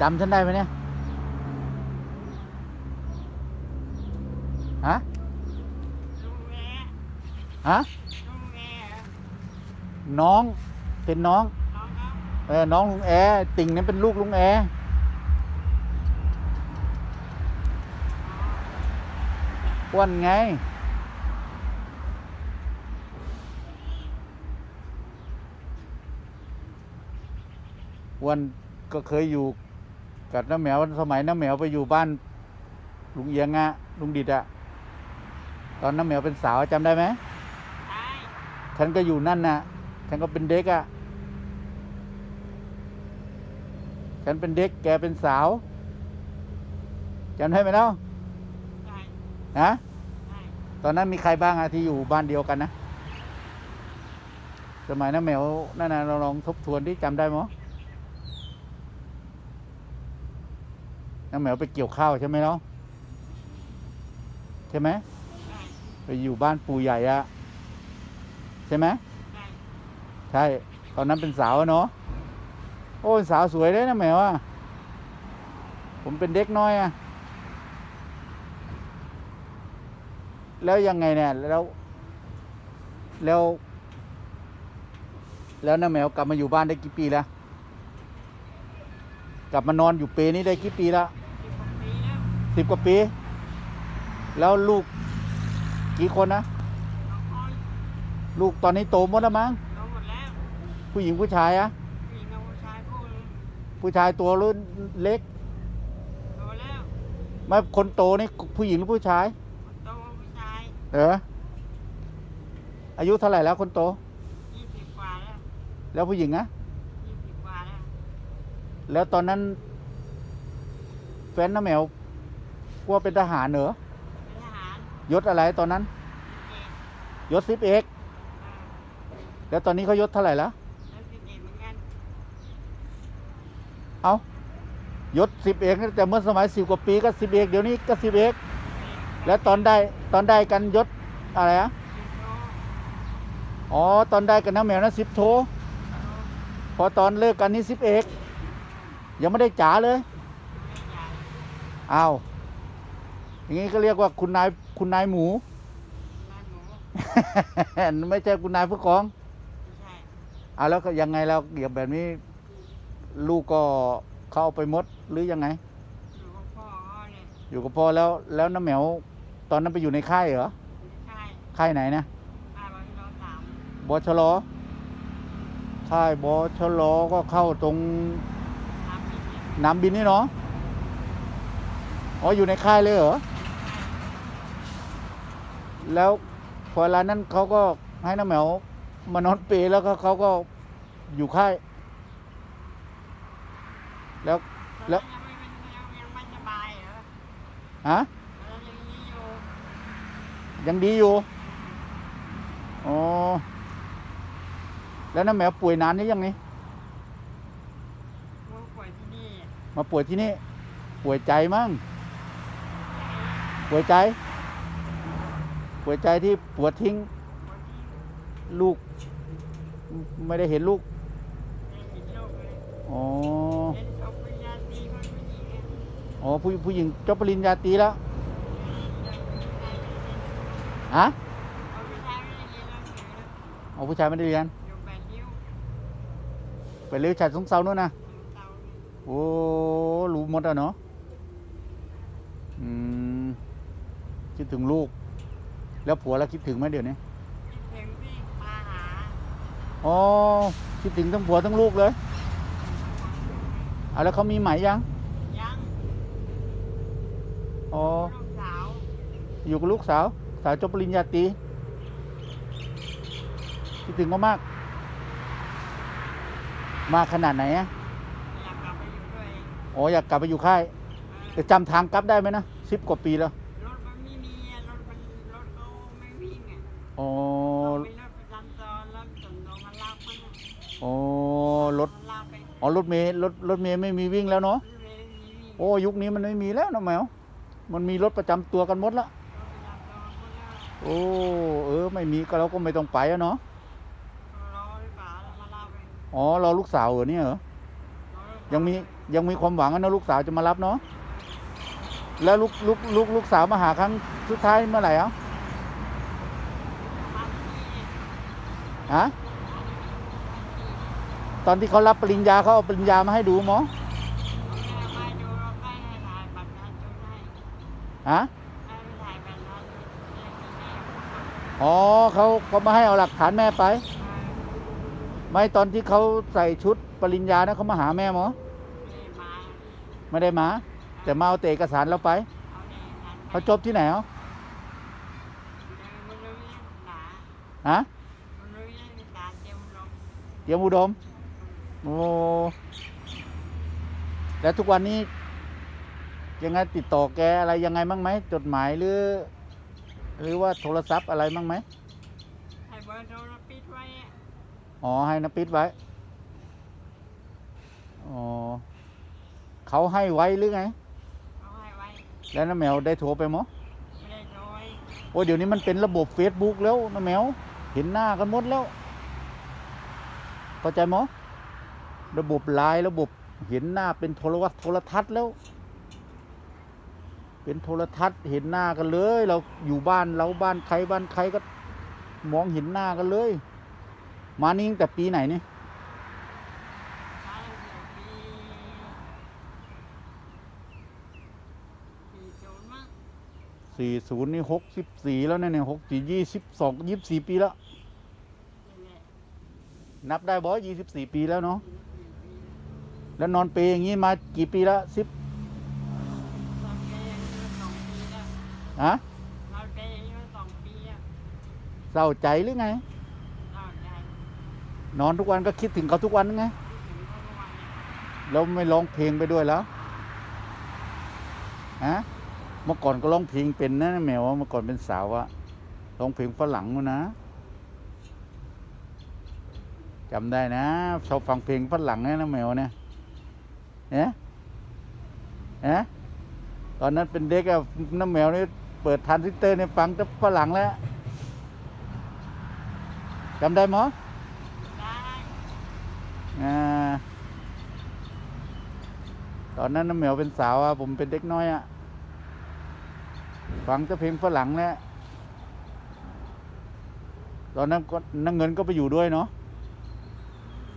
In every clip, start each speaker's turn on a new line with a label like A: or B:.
A: จำฉันได้ไหมเนี่ย ฮะ ฮะ น้อง เป็นน้อง
B: เอ
A: อ น้องลุงแอร์ติ่งนี่เป็นลูกลุงแอร์อ้วนไง อ้วนก็เคยอยู่ กับน้าแมวสมัยน้าแมวไปอยู่บ้านลุงเอียงอะลุงดิดอะตอนน้าแมวเป็นสาวจำได้ไหม
B: ใช่
A: ฉันก็อยู่นั่นน่ะ ฉันก็เป็นเด็กอะ่ะฉันเป็นเด็กแกเป็นสาวจำได้ไหมเนาะ
B: ใช่
A: ฮะ
B: ใช่
A: ตอนนั้นมีใครบ้างอะที่อยู่บ้านเดียวกันนะ สมัยน้าแมวนั่นนะเราลองทบทวนที่จำได้มั้ย น้าแมวไปเกี่ยวข้าวใช่ไหมเนาะใช่ไหมไปอยู่บ้านปู่ใหญ่อะใช่ไหม
B: ใช่
A: ตอนนั้นเป็นสาวเนาะโอ้สาวสวยเลยนะแมวอะผมเป็นเด็กน้อยอะแล้วยังไงเนี่ยแล้ว แล้ว แล้วน้าแมวกลับมาอยู่บ้านได้กี่ปีแล้วกลับมานอนอยู่เปรนี้ได้กี่ปีแล้ว
B: สิบกว่าปีแล้ว
A: สิบกว่าปี แล้วลูกกี่คนนะ
B: น้องอ้อย
A: ลูกตอนนี้โตหมดแล้วมั้ง
B: โตหมดแล้ว
A: ผู้หญิงผู้ชายอะ
B: ผู้หญิงกับผู้ชายคู่หนึง
A: ผู้ชายตัวรุ่นเล็ก
B: โตแล้ว
A: ไม่คนโตนี่ผู้หญิงหรือผู้ชาย
B: คนโตผู้ชาย
A: เอออายุเท่าไหร่แล้วคนโต
B: ยี่สิบกว่าแล้ว
A: แล้วผู้หญิงอะ
B: ยี่สิบกว่าแล้ว
A: แล้วตอนนั้น แฟนน้าแมว กลัวเป็นทหารเหรอ
B: เป็นทหาร
A: ยศอะไรตอนนั้น
B: เอก
A: ยศสิบเอก
B: เออ
A: แล้วตอนนี้เขายศเท่าไหร่แล้ว
B: แล้วสิบเอกเหมือนกัน
A: เอายศสิบเอกตั้งแต่เมื่อสมัยสิบกว่าปีก็สิบเอกเดี๋ยวนี้ก็สิบเอกแล้วตอนได้ตอนได้กันยศอะไรอะ
B: สิบโต
A: อ๋อตอนได้กันน้าแมวนะสิบโท
B: โต
A: พอตอนเลิกกันนี่สิบเอกยังไม่ได้จ๋าเลย
B: ไม่ใหญ่
A: อ้าว อย่างนี้ก็เรียกว่าคุณนายคุณนายหมู
B: ร้านหมู
A: ไม่ใช่คุณนายผู้กอง
B: ไม่ใช่
A: อ่าแล้วก็ยังไงแล้วอย่างแบบนี้ ลูกก็เข้าเอาไปหมดหรือยังไง
B: อยู่กับพ่อเขาเนี่ย
A: อยู่กับพ่อแล้วแล้วน้าแหมวตอนนั้นไปอยู่ในค่ายเหรอ
B: ไม่ใช่
A: ค่ายไหนนะ
B: ป้าบอกให้เราสาม
A: บชลค่ายบชลก็เข้าตรง
B: สามปีเนี่ย
A: น้ำบินนี่เนาะอ๋ออยู่ในค่ายเลยเหรอ แล้วพอเวลานั้นเขาก็ให้น้าแหมวมานอนเปรย์แล้วก็เขาก็อยู่ค่าย แล้วแล้ว
B: ยังไม่เป็นยังยังไม่สบายเหรอ
A: ฮะ
B: แล้วยังนี้อยู่
A: ยังดีอยู่อ๋อแล้วน้าแมวป่วยนานนี้ยังนี่
B: ผู้ป่วยที่นี่
A: มาป่วยที่นี่ป่วยใจมั้งป่วยใจ ป่วใจที่ปวดทิ้ง ลูก ไม่ได้เห็นลูก อ๋อ
B: ผู้หญิงอะ
A: อ๋อผู้ผู้หญิงจบปริญญาตรีแล้วฮะ
B: เอาผู้ชายไม่ได้เรียนหนังสือ
A: ผู้ชายไม่ได้เรียน
B: อยู่แปดนิ้ว
A: ไปเลี้ยวฉัดสงเซานู่นนะโอ้รู้หมดอะเนาะอืมคิดถึงลูก แล้วผัวแล้วคิดถึงไหมเดี๋ยวนี้
B: คิดถึงที่มาหา
A: อ๋อคิดถึงทั้งผัวทั้งลูกเลยเอาแล้วเขามีไหมยัง
B: ยัง
A: อ๋อ
B: ลูกสาว
A: อยู่กับลูกสาวสาวจบปริญญาตรีคิดถึงเขามากมากขนาดไหนอะ
B: อยากกลับไปอยู่ด้วย
A: อ๋ออยากกลับไปอยู่ค่าย
B: เอ
A: แต่
B: อ
A: จำทางกลับได้ไหมนะสิบกว่าปีแล้ว
B: รถมันไม่มีอะรถมันรถเขาไม่วิ่งอะ
A: อ๋อ
B: มีรถประจำตอนแล้วส่งลงมาลากมันอะ
A: อ๋อ รถ
B: มันลากไป
A: อ๋อ รถเมย์รถรถเมย์ไม่มีวิ่งแล้วเนาะ
B: รถเมล์ไม่มีวิ่ง
A: โอ้ยุคนี้มันไม่มีแล้วนะแมวมันมีรถประจำตัวกันหมดละ
B: รถประจำตอนหมดแล้ว
A: โอ้เออ ไม่มีก็เราก็ไม่ต้องไปอะเนาะ
B: รอหรือเปล่าแล้วมาลากไป
A: อ๋อรอลูกสาวเหรอเนี่ยเหรอ
B: รอหรือเปล่า
A: ยังมียังมีความหวังนะลูกสาวจะมารับเนาะแล้วลูกลูกลูกลูกสาวมาหาครั้งสุดท้ายเมื่อไหร่อะ
B: บางที
A: ฮะ ตอนที่เขารับปริญญาเขาเอาปริญญามาให้ดูหมอ
B: แม่ไม่ดูแล้วแม่ให้ถ่ายบัตรประชาชนให้
A: ฮะ
B: แม่ไปถ่ายบัตรประชาชนแม่ให้แม่
A: อ๋อเขาเขามาให้เอาหลักฐานแม่ไป ไม่ตอนที่เขาใส่ชุดปริญญานะเขามาหาแม่หมอ
B: แม่มา
A: ไม่ได้มา แต่มาเอาแต่เอกสารเราไป
B: เอาเด็กนั้น
A: เขาจบที่ไหนอะ
B: มันรู้ยังหนา
A: ฮะ
B: มันรู้ยังหนาเตรียมลง
A: เตรียมอุดม โอ้แล้วทุกวันนี้ ยังไงติดต่อแกอะไรยังไงบ้างไหมจดหมายหรือ หรือว่าโทรศัพท์อะไรบ้างไหม
B: ให้เบอร์โทรปิดไว้อะ
A: อ๋อให้นปิดไว้อ๋อเขาให้ไว้หรือไง
B: เอาให้ไว้
A: แล้วน้าแมวได้โทรไปมั้ง
B: ไม่ได้โดย
A: โอ้ยเดี๋ยวนี้มันเป็นระบบ Facebook แล้วน้าแมว เห็นหน้ากันหมดแล้วเข้าใจมั้ย ระบบไลน์ระบบเห็นหน้าเป็นโทรวัตโทรทัศน์แล้ว เป็นโทรทัศน์เห็นหน้ากันเลย เราอยู่บ้านเราบ้านใครบ้านใครก็มองเห็นหน้ากันเลย มานี่ตั้งแต่ปีไหนนี่
B: ย
A: สี่ศูนย์นี่หกสิบสี่แล้วเนี่ยหกสี่ยี่สิบสองยี่สิบสี่ปีแล้ว
B: นั
A: บได้บ่ยี่สิบสี่ปีแล้วเนาะ แล้วนอนเปรย์อย่างนี้มากี่ปีแล้วสิบ
B: เราเกย์มาสองปีแล้ว
A: ฮะ
B: เราเกย์มาสองปีแล้ว
A: เศร้าใจหรือไง
B: เราใจ
A: นอนทุกวันก็คิดถึงเขาทุกวันไง
B: คิดถึงเขาทุกวันเนี่ย
A: แล้วไม่ร้องเพลงไปด้วยแล้วฮะเมื่อก่อนก็ร้องเพลงเป็นนะแมวว่าเมื่อก่อนเป็นสาวอะร้องเพลงฝรั่งนู่นนะจำได้นะชอบฟังเพลงฝรั่งนะนะแมวเนี่ย เอ๊ะเอ๊ะตอนนั้นเป็นเด็กอะน้าแมวนี่เปิดทรานซิสเตอร์เนี่ยฟังแต่ฝรั่งแล้วจำได้มั้ย
B: ได้
A: อ่าตอนนั้นน้ำเหมียวเป็นสาวอะผมเป็นเด็กน้อยอะฟังแต่เพลงฝรั่งแหละตอนนั้นก็นังเงินก็ไปอยู่ด้วยเนาะ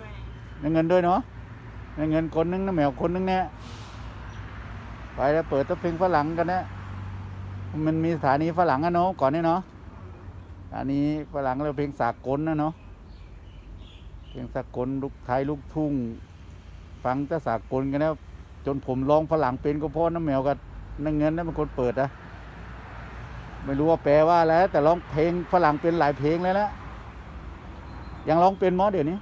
B: ด้วย
A: นังเงินด้วยเนาะ เงินคนนึงน้ำเหมียวคนนึงเนี่ยไปแล้วเปิดแต่เพลงฝรั่งกันนะมันมีสถานีฝรั่งอะเนาะก่อนนี่เนาะสถานีฝรั่งแล้วเพลงสากลนะเนาะเพลงสากลลูกไทยลูกทุ่ง ฟังแต่สากลกันแล้วจนผมร้องฝรั่งเป็นก็เพราะน้ำแมวกับนังเงินนั่นเป็นคนเปิดนะไม่รู้ว่าแปลว่าอะไรแต่ร้องเพลงฝรั่งเป็นหลายเพลงแล้วนะยังร้องเป็นมอเดี๋ยวนี้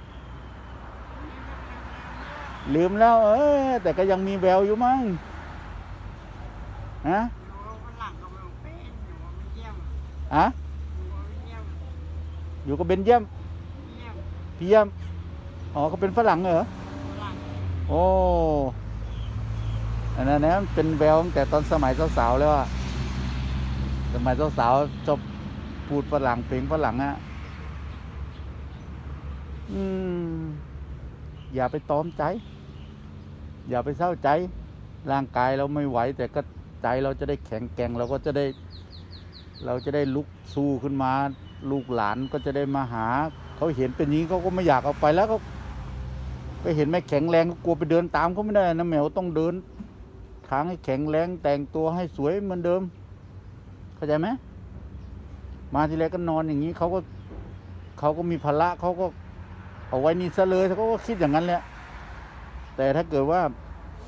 A: ลืมแล้วเออแต่ก็ยังมีแววอยู่มั้งฮะ
B: อยู่ฝรั่งก็ไม่เป็นอยู่ว่าไม่เยี่ยม
A: อะ
B: อยู่ว่าไม่เยี่ยม
A: อยู่กับเบนเยี่ยม
B: เยี่ยม
A: พี่เยี่ยมอ๋อเขาเป็นฝรั่งเหรอ
B: ฝรั่ง
A: โอ้อันนั้นนะเป็นแววตั้งแต่ตอนสมัยสาวๆแล้วอะสมัยสาวๆชอบพูดฝรั่งเพลงฝรั่งอะอืมอย่าไปตอมใจ อย่าไปเศร้าใจร่างกายเราไม่ไหว แต่ก็ใจเราจะได้แข็งแกร่งเราก็จะได้ เราจะได้ลุกสู้ขึ้นมา ลูกหลานก็จะได้มาหา เขาเห็นเป็นอย่างนี้เขาก็ไม่อยากเอาไปแล้วก็ไปเห็นแม่แข็งแรงก็กลัวไปเดินตามเขาไม่ได้นะแมวต้องเดินทางให้แข็งแรงแต่งตัวให้สวยเหมือนเดิม เข้าใจไหมมาทีแรกก็นอนอย่างนี้เขาก็เขาก็มีภาระเขาก็เอาไว้นี่ซะเลยเขาก็คิดอย่างนั้นแหละ แต่ถ้าเกิดว่า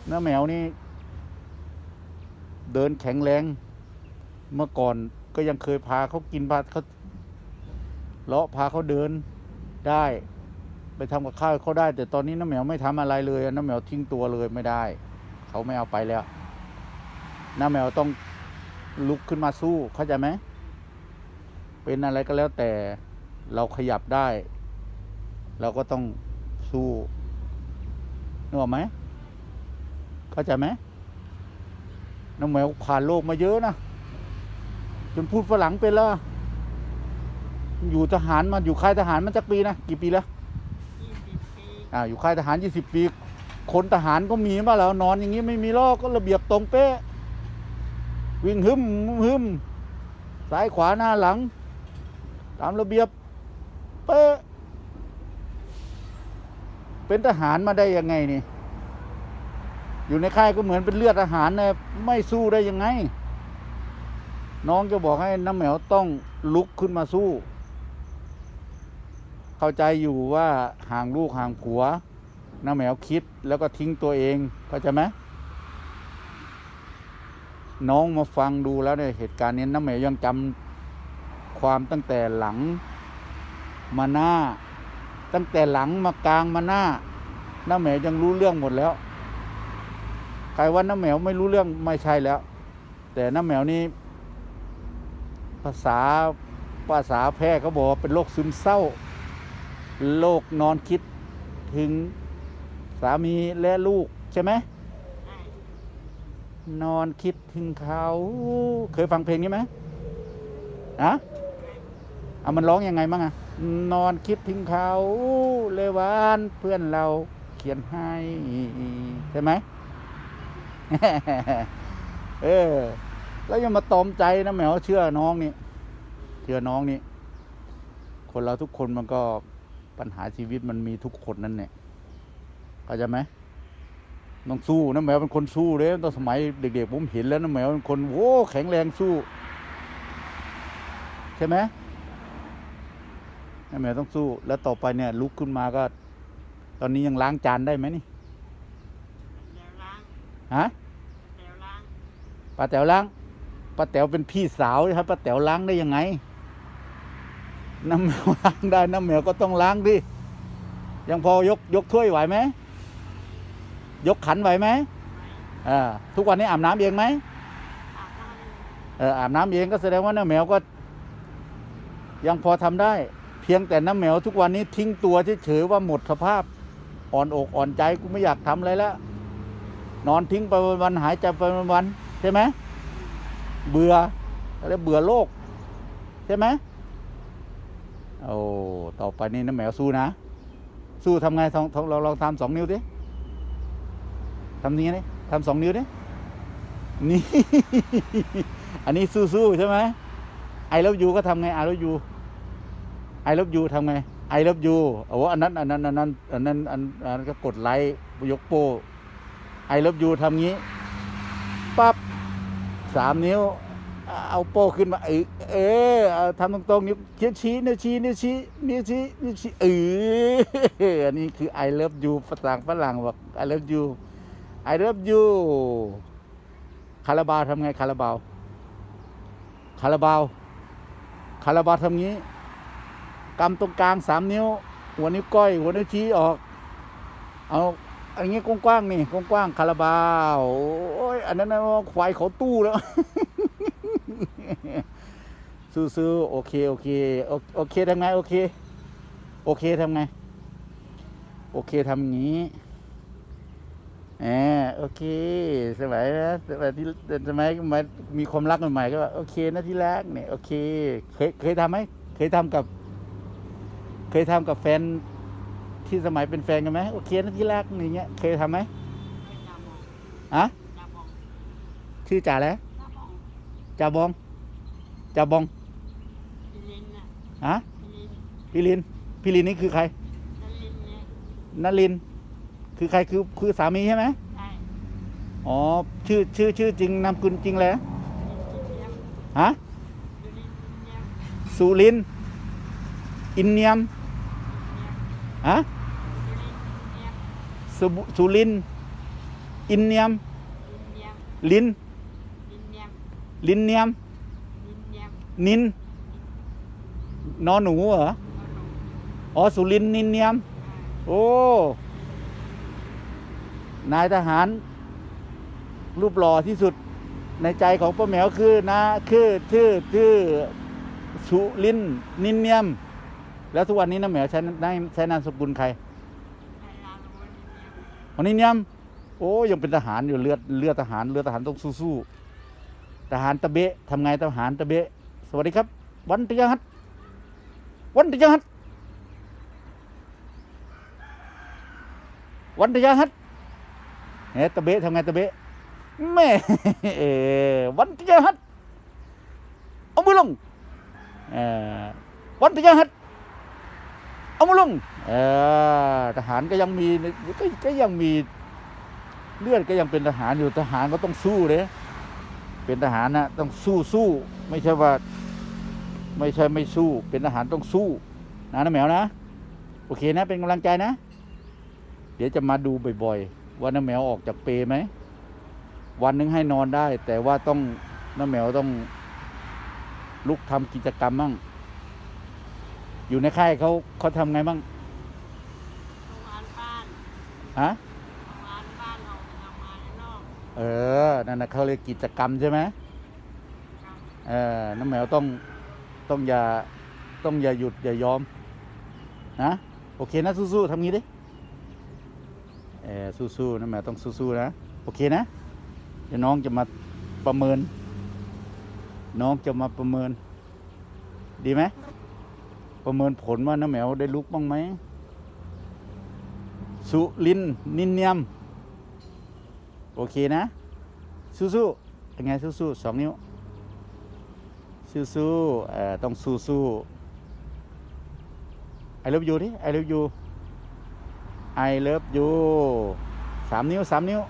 A: เนื้อแมวนี่ เดินแข็งแรง เมื่อก่อนก็ยังเคยพาเขากินพาเขาเลาะพาเขาเดินได้ ไปทำกับข้าวเขาได้ แต่ตอนนี้น้าแมวไม่ทำอะไรเลยน้าแมวทิ้งตัวเลยไม่ได้ เขาไม่เอาไปแล้วน้าแมวต้องลุกขึ้นมาสู้เข้าใจไหมเป็นอะไรก็แล้วแต่เราขยับได้ เราก็ต้องสู้ นึกออกไหมเข้าใจไหมน้าแมวผ่านโลกมาเยอะนะจนพูดฝรั่งเป็นแล้วอยู่ทหารมาอยู่ค่ายทหารมาจากปีนะกี่ปีแล้ว
B: ยี่สิบปี
A: อ่าอยู่ค่ายทหารยี่สิบปี คนทหารก็มีมาแล้วนอนอย่างนี้ไม่มีลอกก็ระเบียบตรงเป๊ะ วิ่งหึมหึมซ้ายขวาหน้าหลัง ตามระเบียบ เป๊ะ เป็นทหารมาได้ยังไงนี่ อยู่ในค่ายก็เหมือนเป็นเลือดทหารนะไม่สู้ได้ยังไง น้องจะบอกให้น้ำแหมวต้องลุกขึ้นมาสู้ เข้าใจอยู่ว่าห่างลูกห่างผัวน้าแมวคิดแล้วก็ทิ้งตัวเองเข้าใจไหมน้องมาฟังดูแล้วเนี่ยเหตุการณ์นี้น้าแมวยังจำความตั้งแต่หลังมาหน้า ตั้งแต่หลังมากลางมาหน้าน้าแมวยังรู้เรื่องหมดแล้ว ใครว่าน้าแมวไม่รู้เรื่องไม่ใช่แล้ว แต่น้าแมวนี่ภาษาภาษาแพทย์เขาบอกว่าเป็นโรคซึมเศร้าโรคนอนคิดถึงสามีและลูกใช่ไหมนอนคิดถึงเขา เคยฟังเพลงนี้ไหมอะเอามันร้องยังไงบ้างอะ นอนคิดถึงเขาเลวานเพื่อนเราเขียนให้ใช่ไหมเออ แล้วยังมาตอมใจนะแหมวเชื่อน้องนี่เชื่อน้องนี่คนเราทุกคนมันก็ปัญหาชีวิตมันมีทุกคนนั่นเนี่ยเข้าใจไหมต้องสู้นะแมวเป็นคนสู้เลยตอนสมัยเด็กๆผมเห็นแล้วนะแมวเป็นคนโว้แข็งแรงสู้ ใช่ไหม แมวต้องสู้ แล้วต่อไปเนี่ยลุกขึ้นมาก็ ตอนนี้ยังล้างจานได้ไหมนี่
B: เดี๋ยวล้าง
A: ฮะ
B: เดี๋ยวล้าง
A: ป้าแต๋วล้างป้าแต๋วเป็นพี่สาวครับป้าแต๋วล้างได้ยังไงน้ำแมวล้างได้น้ำแมวก็ต้องล้างดิยังพอยกยกถ้วยไหวไหมยกขันไหวไหม
B: ไว้
A: อ่าทุกวันนี้อาบน้ำเองไหม
B: อาบน้ำเลย
A: เอออาบน้ำเองก็แสดงว่าน้าแมวก็ ยังพอทำได้ เพียงแต่น้าแมวทุกวันนี้ทิ้งตัวเฉยๆว่าหมดสภาพอ่อนอกอ่อนใจกูไม่อยากทำอะไรแล้ว นอนทิ้งไปวันๆหายใจไปวันๆใช่ไหมเบื่ออะไรเบื่อโลก ใช่ไหมโอ้ต่อไปนี้น้าแมวสู้นะ สู้ทำไงทองทองเราลองทำสองนิ้วดิทำนี้นี่ทำสองนิ้วดินี่ อันนี้สู้ๆใช่ไหมไอเลิฟยูก็ทำไงไอเลิฟยู ไอเลิฟยูทำไงไอเลิฟยูโอ้อันนั้นอันนั้นอันนั้นอันนั้นอันนั้นก็กดไลค์ยกโป้ไอเลิฟยูทำงี้ปั๊บสามนิ้ว เอาโป้ขึ้นมา เออเออทำตรงๆนิ้วชี้ชี้นิ้วชี้นิ้วชี้นิ้วชี้นิ้วชี้เอออันนี้คือ I love you ภาษาฝรั่งบอก I love you I love you คาราบาวทำไงคาราบาวคาราบาวคาราบาวทำงี้ กำตรงกลางสามนิ้ว หัวนิ้วก้อย หัวนิ้วชี้ออก เอาอันนี้กว้างๆนี่กว้างๆคาราบาวโอ้ยอันนั้นนะควายเขาตู้แล้วสู้ๆโอเคโอเคโอโอเคทำไงโอเค โอเคทำไง โอเคทำงี้แหมโอเค สมัยนะสมัยที่สมัยมามีความรักใหม่ๆก็โอเคนะที่รักเนี่ยโอเค เคยเคยทำไหมเคยทำกับ เคยทำกับแฟนที่สมัยเป็นแฟนกันไหมโอเคนะที่รักอย่างเงี้ย เคยทำไหม
B: เป็นยาหมอง
A: อะ
B: ยาบอง
A: ชื่อจ่าแล้ว
B: ยาบอง
A: จ่าบองจ่าบอง
B: พิลินน่ะ
A: ฮะ
B: พิลิน
A: พี่ลินพี่ลินนี่คือใคร
B: นั่นลินเนี่ย
A: นลินทร์คือใครคือคือสามีใช่ไหม
B: ใช่
A: อ๋อ ชื่อชื่อชื่อจริงนามกุลจริงเลย
B: พิลินเนียม
A: ฮะ
B: พิลินเนียม
A: สุรินทร์อินเนียม ฮะ
B: พิลินเนียม
A: สุบุสุรินทร์อินเนียม
B: ลินเนียม
A: ลิน
B: ลินเนียม
A: ลินเนียม
B: ลินเนียม
A: นิน นอนหนูเหรอ อ๋อ สุรินทร์นินเนียม โอ้ นายทหาร รูปหล่อที่สุดในใจของป้าแมวคือนะ คือชื่อชื่อสุรินทร์นินเนียม แล้วทุกวันนี้น้าแมวใช้ได้ใช้นามสกุลใคร
B: วันนี้
A: เนี่ยมโอ้ยังเป็นทหารอยู่เลือดเลือดทหารเลือดทหารต้องสู้ๆทหารตะเบะทำไงทหารตะเบะ สวัสดีครับ วันตะยังฮัดวันตะยังฮัดวันตะยังฮัดเฮ้ตะเบะทำไงตะเบะแม่เออวันที่จะฮัดเอามือลงเออวันที่จะฮัด เอามือลงเออทหารก็ยังมีกก็ยังมีเลือดก็ยังเป็นทหารอยู่ทหารก็ต้องสู้เลยเป็นทหารนะต้องสู้สู้ไม่ใช่ว่า ไม่ใช่ไม่สู้ เป็นทหารต้องสู้นะน้าแมวนะโอเคนะ เป็นกำลังใจนะ เดี๋ยวจะมาดูบ่อยๆว่าน้าแมวออกจากเปรไหมวันหนึงให้นอนได้ แต่ว่าต้องน้าแมวต้องลุกทำกิจกรรมมั่ง อยู่ในค่ายเขาเขาทำไงมั่ง
B: ทำงานบ้าน
A: ฮะ
B: ทำงานบ้านออกไปทำงานข้างนอก
A: เออนั่นนะเขาเรียกกิจกรรมใช่ไหม
B: ครับ
A: เออน้าแมวต้องต้องอย่าต้องอย่าหยุดอย่ายอมนะโอเคนะสู้ๆทำงี้ดิเออสู้ๆน้าแมวต้องสู้ๆนะโอเคนะเดี๋ยวน้องจะมาประเมิน น้องจะมาประเมิน ดีไหม ประเมินผลว่าน้าแมวได้ลุกบ้างไหม สุลินนินเนียม โอเคนะ สู้ๆยังไงสู้ๆสองนิ้ว สู้ๆเอ่อต้องสู้ๆ I love you ดิ I love you I love you สามนิ้วสามนิ้ว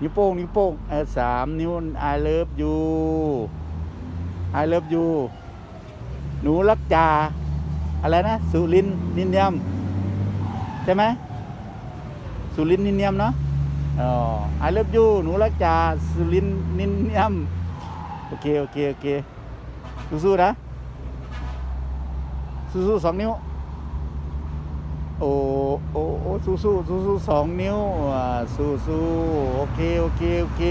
A: นิ้วโป้งนิ้วโป้งเออสามนิ้ว I love you I love you หนูรักจ่า อะไรนะสุรินนินเนียมใช่ไหมสุรินนินเนียมเนาะอ๋อ I love you หนูรักจาสุรินนินเนียมโอเคโอเคโอเคสู้ๆนะสู้ๆสองนิ้วโอ้โอ้โอ้สู้ๆสู้ๆสองนิ้วอ่าสู้ๆโอเคโอเคโอเค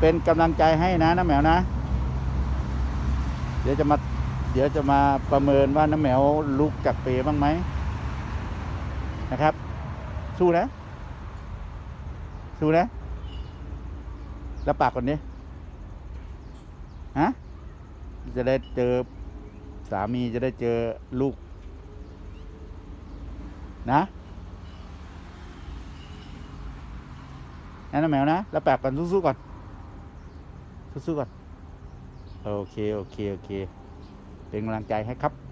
A: เป็นกำลังใจให้นะน้าแมวนะ เดี๋ยวจะมา เดี๋ยวจะมาประเมินว่าน้าแมวลุกจากเปบ้างไหมนะครับ สู้นะ สู้นะ แล้วปากก่อนนี้ฮะจะได้เจอสามีจะได้เจอลูก นะนั่นนะแมวนะ แล้วแปลกก่อนสู้ๆก่อน สู้ๆก่อน โอเค โอเค โอเค เป็นกำลังใจให้ครับ